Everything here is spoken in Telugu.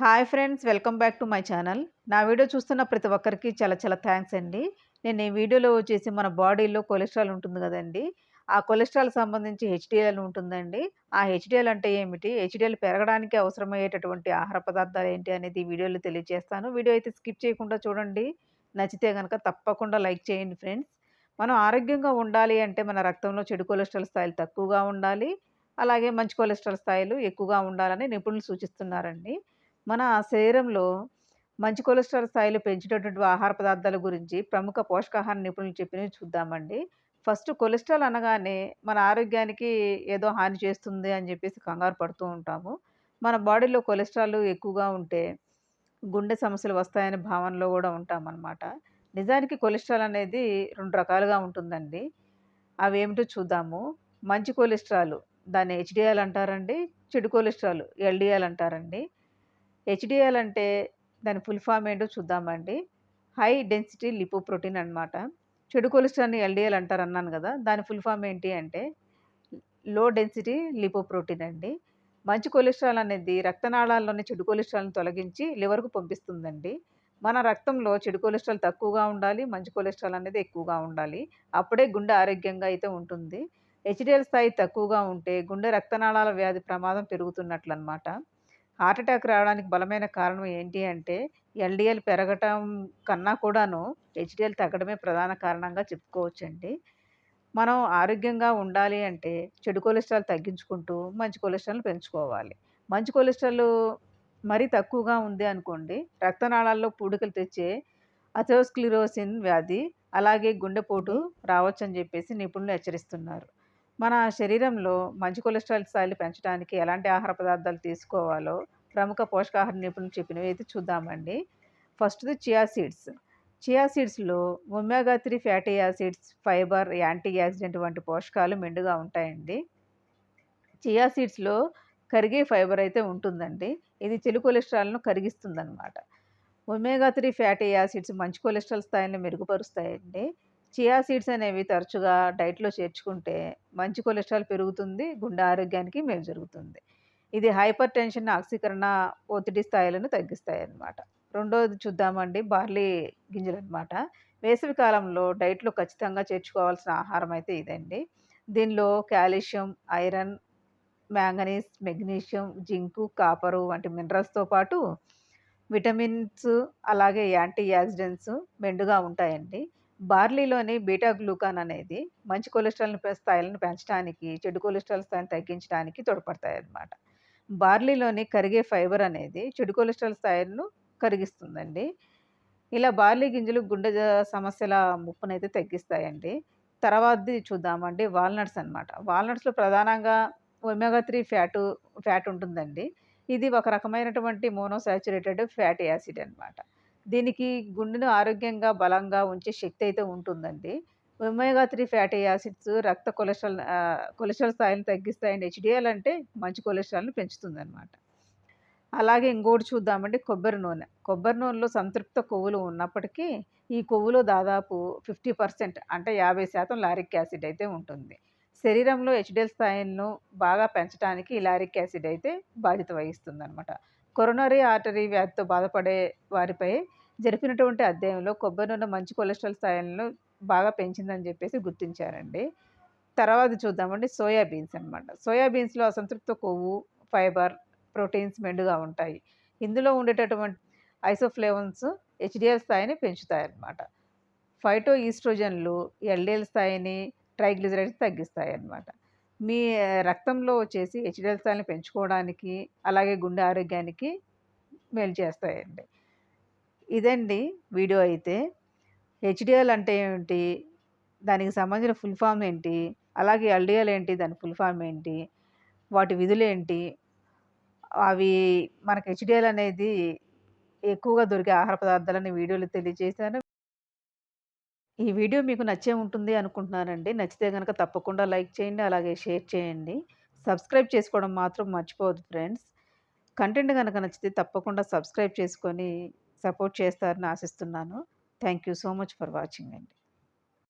Hi friends welcome back to my channel. నా వీడియో చూస్తున్న ప్రతి ఒక్కరికి చాలా చాలా థ్యాంక్స్ అండి. నేను ఈ వీడియోలో వచ్చేసి మన బాడీలో కొలెస్ట్రాల్ ఉంటుంది కదండి. ఆ కొలెస్ట్రాల్ సంబంధించి హెచ్డిఎల్ ఉంటుందండి. ఆ హెచ్డిఎల్ అంటే ఏమిటి? హెచ్డిఎల్ పెరగడానికి అవసరమయ్యేటటువంటి ఆహార పదార్థాలు ఏంటి అనేది ఈ వీడియోలో తెలియజేస్తాను. వీడియో అయితే స్కిప్ చేయకుండా చూడండి. నచ్చితే కనుక తప్పకుండా లైక్ చేయండి ఫ్రెండ్స్. మనం ఆరోగ్యంగా ఉండాలి అంటే మన రక్తంలో చెడు కొలెస్ట్రాల్ స్థాయిలు తక్కువగా ఉండాలి. అలాగే మంచి కొలెస్ట్రాల్ స్థాయిలు ఎక్కువగా ఉండాలని నిపుణులు సూచిస్తున్నారండి. మన శరీరంలో మంచి కొలెస్ట్రాల్ స్థాయిలు పెంచేటటువంటి ఆహార పదార్థాల గురించి ప్రముఖ పోషకాహార నిపుణులు చెప్పినవి చూద్దామండి. ఫస్ట్ కొలెస్ట్రాల్ అనగానే మన ఆరోగ్యానికి ఏదో హాని చేస్తుంది అని చెప్పేసి కంగారు పడుతూ ఉంటాము. మన బాడీలో కొలెస్ట్రాల్ ఎక్కువగా ఉంటే గుండె సమస్యలు వస్తాయనే భావనలో కూడా ఉంటామన్నమాట. నిజానికి కొలెస్ట్రాల్ అనేది రెండు రకాలుగా ఉంటుందండి. అవి ఏమిటో చూద్దాము. మంచి కొలెస్ట్రాల్ దాన్ని హెచ్డిఎల్ అంటారండి చెడు కొలెస్ట్రాల్ ఎల్డిఎల్ అంటారండి. హెచ్డిఎల్ అంటే దాని ఫుల్ ఫామ్ ఏంటో చూద్దామండి. హై డెన్సిటీ లిపోప్రోటీన్ అనమాట చెడు కొలెస్ట్రాల్ని ఎల్డిఎల్ అంటారు అన్నాను కదా దాని ఫుల్ ఫామ్ ఏంటి అంటే లో డెన్సిటీ లిపోప్రోటీన్ అండి. మంచి కొలెస్ట్రాల్ అనేది రక్తనాళాల్లోని చెడు కొలెస్ట్రాల్ని తొలగించి లివర్కు పంపిస్తుందండి. మన రక్తంలో చెడు కొలెస్ట్రాల్ తక్కువగా ఉండాలి మంచి కొలెస్ట్రాల్ అనేది ఎక్కువగా ఉండాలి. అప్పుడే గుండె ఆరోగ్యంగా అయితే ఉంటుంది. హెచ్డిఎల్ స్థాయి తక్కువగా ఉంటే గుండె రక్తనాళాల వ్యాధి ప్రమాదం పెరుగుతున్నట్లు అనమాట హార్ట్ అటాక్ రావడానికి బలమైన కారణం ఏంటి అంటే ఎల్డిఎల్ పెరగటం కన్నా కూడాను హెచ్డిఎల్ తగ్గడమే ప్రధాన కారణంగా చెప్పుకోవచ్చండి. మనం ఆరోగ్యంగా ఉండాలి అంటే చెడు కొలెస్ట్రాల్ తగ్గించుకుంటూ మంచి కొలెస్ట్రాల్ పెంచుకోవాలి. మంచి కొలెస్ట్రాల్ మరీ తక్కువగా ఉంది అనుకోండి రక్తనాళాల్లో పూడికలు తెచ్చే అథోస్క్లిరోసిన్ వ్యాధి అలాగే గుండెపోటు రావచ్చని చెప్పేసి నిపుణులు హెచ్చరిస్తున్నారు. మన శరీరంలో మంచి కొలెస్ట్రాల్ స్థాయిలు పెంచడానికి ఎలాంటి ఆహార పదార్థాలు తీసుకోవాలో ప్రముఖ పోషకాహార నిపుణులు చెప్పినవి అయితే చూద్దామండి. ఫస్ట్ది chia seeds. Chia సీడ్స్లో omega three fatty acids fibre antioxidant వంటి పోషకాలు మెండుగా ఉంటాయండి. చియా సీడ్స్లో కరిగే ఫైబర్ అయితే ఉంటుందండి. ఇది చెడు కొలెస్ట్రాల్ను కరిగిస్తుందన్నమాట. ఒమేగా త్రీ ఫ్యాటీ యాసిడ్స్ మంచి కొలెస్ట్రాల్ స్థాయిని మెరుగుపరుస్తాయండి. చియా సీడ్స్ అనేవి తరచుగా డైట్లో చేర్చుకుంటే మంచి కొలెస్ట్రాల్ పెరుగుతుంది గుండె ఆరోగ్యానికి మేలు జరుగుతుంది. ఇది హైపర్ టెన్షన్ ఆక్సీకరణ ఒత్తిడి స్థాయిలను తగ్గిస్తాయి అన్నమాట రెండోది చూద్దామండి బార్లీ గింజలు అనమాట వేసవి కాలంలో డైట్లో ఖచ్చితంగా చేర్చుకోవాల్సిన ఆహారం అయితే ఇదండి. దీనిలో calcium iron manganese magnesium zinc copper వంటి మినరల్స్తో పాటు విటమిన్స్ అలాగే యాంటీ యాక్సిడెంట్స్ మెండుగా ఉంటాయండి. బార్లీలోని బీటా గ్లూకాన్ అనేది మంచి కొలెస్ట్రాల్ స్థాయిలను పెంచడానికి చెడు కొలెస్ట్రాల్ స్థాయిని తగ్గించడానికి తోడ్పడతాయి అన్నమాట బార్లీలోని కరిగే ఫైబర్ అనేది చెడు కొలెస్ట్రాల్ స్థాయిలను కరిగిస్తుందండి. ఇలా బార్లీ గింజలు గుండె సమస్యల ముప్పునైతే తగ్గిస్తాయండి. తర్వాతది చూద్దామండి వాల్నట్స్ అనమాట వాల్నట్స్లో ప్రధానంగా ఒమేగా త్రీ ఫ్యాటు ఫ్యాట్ ఉంటుందండి. ఇది ఒక రకమైనటువంటి మోనోసాచురేటెడ్ ఫ్యాటీ యాసిడ్ అనమాట దీనికి గుండెను ఆరోగ్యంగా బలంగా ఉంచే శక్తి అయితే ఉంటుందండి. ఒమేగా త్రీ ఫ్యాటీ యాసిడ్స్ రక్త కొలెస్ట్రాల్ కొలెస్ట్రాల్ స్థాయిని తగ్గిస్తాయండి హెచ్డిఎల్ అంటే మంచి కొలెస్ట్రాల్ని పెంచుతుంది అనమాట అలాగే ఇంకోటి చూద్దామండి కొబ్బరి నూనె. కొబ్బరి నూనెలో సంతృప్త కొవ్వులు ఉన్నప్పటికీ ఈ కొవ్వులో దాదాపు ఫిఫ్టీ పర్సెంట్ అంటే యాభై శాతం లారిక్ యాసిడ్ అయితే ఉంటుంది. శరీరంలో హెచ్డిఎల్ స్థాయిలను బాగా పెంచడానికి ఈ లారిక్ యాసిడ్ అయితే బాధ్యత వహిస్తుంది అనమాట కొరోనరీ ఆర్టరీ వ్యాధితో బాధపడే వారిపై జరిపినటువంటి అధ్యయనంలో కొబ్బరి నూనె మంచి కొలెస్ట్రాల్ స్థాయిలను బాగా పెంచిందని చెప్పేసి గుర్తించారండి. తర్వాత చూద్దామండి సోయాబీన్స్ అనమాట సోయాబీన్స్లో అసంతృప్త కొవ్వు ఫైబర్ ప్రోటీన్స్ మెండుగా ఉంటాయి. ఇందులో ఉండేటటువంటి ఐసోఫ్లేవన్స్ హెచ్డిఎల్ స్థాయిని పెంచుతాయి అన్నమాట ఫైటో ఈస్ట్రోజన్లు ఎల్డిఎల్ స్థాయిని ట్రైగ్లిజరైడ్స్ తగ్గిస్తాయి అన్నమాట మీ రక్తంలో వచ్చేసి హెచ్డిఎల్ పెంచుకోవడానికి అలాగే గుండె ఆరోగ్యానికి మేలు చేస్తాయండి. ఇదండి వీడియో అయితే. హెచ్డిఎల్ అంటే ఏంటి దానికి సంబంధించిన ఫుల్ ఫామ్ ఏంటి? అలాగే ఎల్డిఎల్ ఏంటి? దాని ఫుల్ ఫామ్ ఏంటి? వాటి విధులు ఏంటి? అవి మనకు హెచ్డిఎల్ అనేది ఎక్కువగా దొరికే ఆహార పదార్థాలని వీడియోలో తెలియజేశాను. ఈ వీడియో మీకు నచ్చే ఉంటుంది అనుకుంటున్నానండి. నచ్చితే కనుక తప్పకుండా లైక్ చేయండి అలాగే షేర్ చేయండి. సబ్స్క్రైబ్ చేసుకోవడం మాత్రం మర్చిపోవద్దు ఫ్రెండ్స్. కంటెంట్ కనుక నచ్చితే తప్పకుండా సబ్స్క్రైబ్ చేసుకొని సపోర్ట్ చేస్తారని ఆశిస్తున్నాను. Thank you so much for watching అండి.